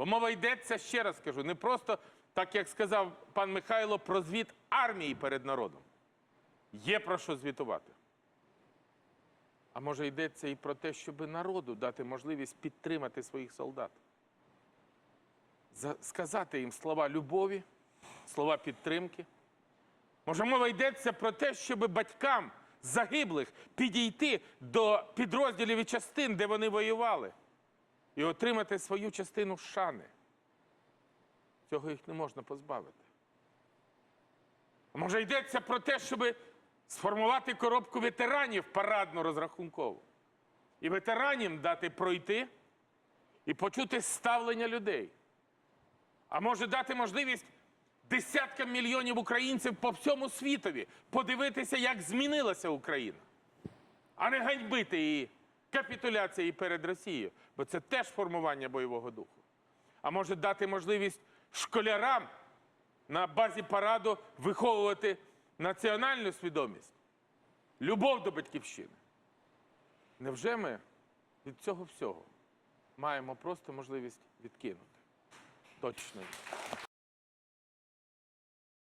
Бо мова йдеться, ще раз кажу, не просто, так як сказав пан Михайло, про звіт армії перед народом. Є про що звітувати. А може йдеться і про те, щоб народу дати можливість підтримати своїх солдат. Сказати їм слова любові, слова підтримки. Може, мова йдеться про те, щоб батькам загиблих підійти до підрозділів і частин, де вони воювали, і отримати свою частину шани. Цього їх не можна позбавити. А може йдеться про те, щоб сформувати коробку ветеранів парадно розрахункову. І ветеранам дати пройти і почути ставлення людей. А може дати можливість десяткам мільйонів українців по всьому світові подивитися, як змінилася Україна, а не ганьбити її капітуляцією перед Росією, бо це теж формування бойового духу. А може дати можливість школярам на базі параду виховувати національну свідомість, любов до батьківщини. Невже ми від цього всього маємо просто можливість відкинути? Точно.